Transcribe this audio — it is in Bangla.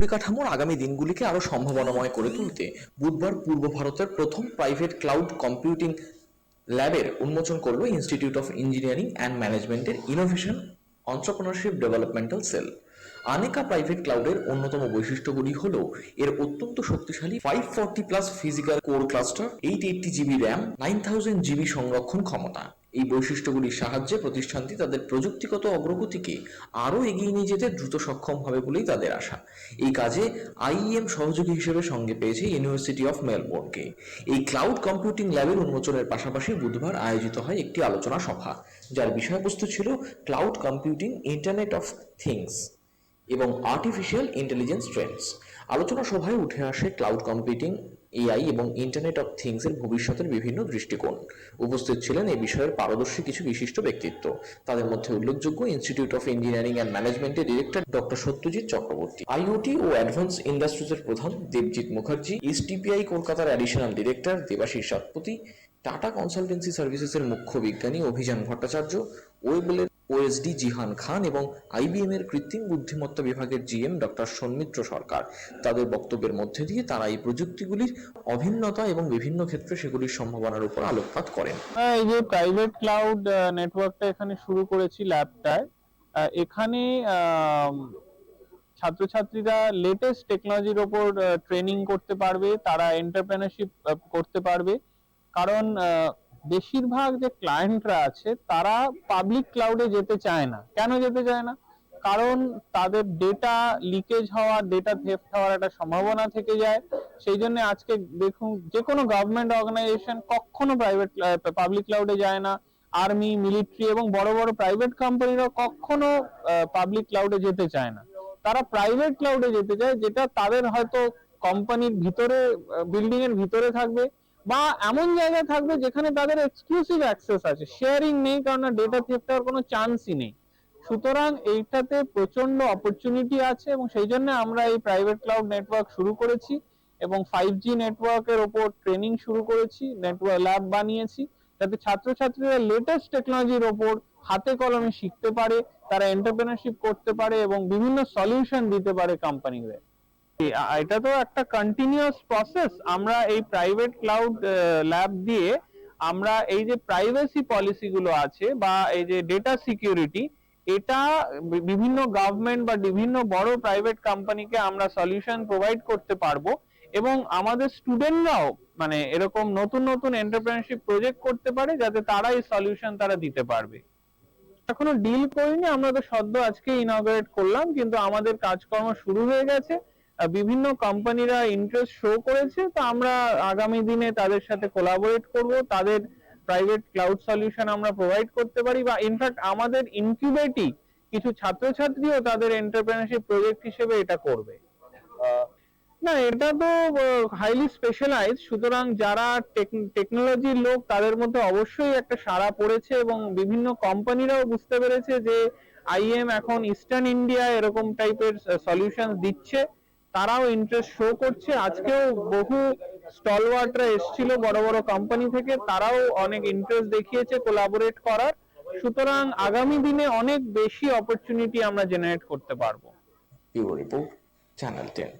পরিকাঠামোর আগামী দিনগুলিকে আরও সম্ভাবনাময় করে তুলতে বুধবার পূর্ব ভারতের প্রথম প্রাইভেট ক্লাউড কম্পিউটিং ল্যাবের উন্মোচন করল ইনস্টিটিউট অফ ইঞ্জিনিয়ারিং অ্যান্ড ম্যানেজমেন্টের innovation entrepreneurship developmental cell Aneka private ক্লাউডের অন্যতম বৈশিষ্ট্যগুলি হল এর অত্যন্ত শক্তিশালী five forty plus physical core cluster eight eighty GB RAM nine thousand GB সংরক্ষণ ক্ষমতা। এই বৈশিষ্ট্যগুলির সাহায্যে প্রতিষ্ঠানটি তাদের প্রযুক্তিগত অগ্রগতিকে আরও এগিয়ে নিয়ে যেতে দ্রুত সক্ষম হবে বলেই তাদের আশা। এই কাজে আইএম সহযোগী হিসেবে সঙ্গে পেয়েছে ইউনিভার্সিটি অফ মেলবোর্নকে এই ক্লাউড কম্পিউটিং ল্যাবের উন্মোচনের পাশাপাশি বুধবার আয়োজিত হয় একটি আলোচনা সভা, যার বিষয়বস্তু ছিল cloud computing internet of things এবং আর্টিফিশিয়াল ইন্টেলিজেন্স ট্রেন্ডস আলোচনা সভায় উঠে আসে ক্লাউড কম্পিউটিং এআই এবং ইন্টারনেট অফ থিংস এর ভবিষ্যতের বিভিন্ন দৃষ্টিকোণ। উপস্থিত ছিলেন এই বিষয়ের পারদর্শী কিছু বিশিষ্ট ব্যক্তিত্ব। তাদের মধ্যে উল্লেখযোগ্য ইনস্টিটিউট অফ ইঞ্জিনিয়ারিং অ্যান্ড ম্যানেজমেন্টের director doctor Satyajit Chakraborty. IoT ও অ্যাডভান্স ইন্ডাস্ট্রিজের প্রধান দেবজিৎ মুখার্জি এসটিপিআই কলকাতার additional director Debashis Satpati Tata consultancy সার্ভিসেসের মুখ্য বিজ্ঞানী অভিযান ভট্টাচার্য। ওয়েবলের ওএসডি জিহান খান এবং আইবিএম এর কৃত্রিম বুদ্ধিমত্তা বিভাগের জিএম ডক্টর সন্মিত্র সরকার। তাদের বক্তব্যের মধ্যে দিয়ে তারা এই প্রযুক্তিগুলির অভিন্নতা এবং বিভিন্ন ক্ষেত্রে সেগুলির সম্ভাবনার উপর আলোকপাত করেন। হ্যাঁ, এই যে প্রাইভেট ক্লাউড নেটওয়ার্কটা এখানে শুরু করেছি ল্যাবটায় এখানে ছাত্রছাত্রীরা লেটেস্ট টেকনোলজির ওপর ট্রেনিং করতে পারবে তারা এন্টারপ্রেনারশিপ করতে পারবে। কারণ বেশিরভাগ যে ক্লায়েন্টরা আছে, তারা পাবলিক ক্লাউডে যেতে চায় না। কেন যেতে চায় না? কারণ তাদের ডেটা লিকেজ হওয়া ডেটা থেফট হওয়ার একটা সম্ভাবনা থেকে যায়। সেই জন্য আজকে দেখুন যে কোনো গভর্নমেন্ট অর্গানাইজেশন কখনো প্রাইভেট পাবলিক ক্লাউডে যায় না। আর্মি মিলিটারি এবং বড় বড় প্রাইভেট কোম্পানিরা কখনো পাবলিক ক্লাউডে যেতে চায় না। তারা প্রাইভেট ক্লাউডে যেতে চায়, যেটা তাদের হয়তো কোম্পানির ভিতরে বিল্ডিং এর ভিতরে থাকবে। বা এমন জায়গায় থাকবে যেখানে তাদের এক্সক্লুসিভ অ্যাক্সেস আছে। শেয়ারিং নেই, কারণ ডেটা থেফট হওয়ার কোনো চান্সই নেই। সুতরাং এইটাতে প্রচণ্ড অপরচুনিটি আছে এবং সেই জন্য আমরা এই প্রাইভেট ক্লাউড নেটওয়ার্ক শুরু করেছি এবং ফাইভ জি নেটওয়ার্কের ওপর ট্রেনিং শুরু করেছি নেটওয়ার্ক ল্যাব বানিয়েছি, যাতে ছাত্রছাত্রীরা লেটেস্ট টেকনোলজির ওপর হাতে কলমে শিখতে পারে, তারা এন্টারপ্রেনারশিপ করতে পারে এবং বিভিন্ন সলিউশন দিতে পারে কোম্পানিদের এটা তো একটা কন্টিনিউয়াস প্রসেস আমরা এই প্রাইভেট ক্লাউড ল্যাব দিয়ে আমরা এই যে প্রাইভেসি পলিসি গুলো আছে বা এই যে ডেটা সিকিউরিটি এটা বিভিন্ন গভর্নমেন্ট বা বিভিন্ন বড় প্রাইভেট কোম্পানিকে আমরা সলিউশন প্রোভাইড করতে পারব এবং আমাদের স্টুডেন্টরাও মানে এরকম নতুন নতুন এন্টারপ্রেনারশিপ প্রজেক্ট করতে পারে যাতে তারা এই সলিউশন তারা দিতে পারবে। এখনও ডিল করিনি, আমরা তো সদ্য আজকে ইনগ্রেট করলাম, কিন্তু আমাদের কাজকর্ম শুরু হয়ে গেছে। বিভিন্ন কোম্পানিরা ইন্টারেস্ট শো করেছে, তো আমরা আগামী দিনে তাদের সাথে কোলাবোরেট করব। তাদের প্রাইভেট ক্লাউড সলিউশন আমরা প্রোভাইড করতে পারি বা ইনফ্যাক্ট আমাদের ইনকিউবেটি কিছু ছাত্রছাত্রীও তাদের এন্টারপ্রেনারশিপ প্রজেক্ট হিসেবে এটা করবে। না, এটা তো হাইলি স্পেশালাইজ সুতরাং যারা টেকনোলজির লোক তাদের মধ্যে অবশ্যই একটা সাড়া পড়েছে এবং বিভিন্ন কোম্পানিরাও বুঝতে পেরেছে যে আইএম এখন ইস্টার্ন ইন্ডিয়া এরকম টাইপের সলিউশন দিচ্ছে। তারাও ইন্টারেস্ট শো করছে। আজকেও বহু স্টলওয়ার্টরা এসেছিল বড় বড় কোম্পানি থেকে। তারাও অনেক ইন্টারেস্ট দেখিয়েছে কোলাবোরেট করার। সুতরাং আগামী দিনে অনেক বেশি অপরচুনিটি আমরা জেনারেট করতে পারব। কি রিপোর্ট চ্যানেল টেন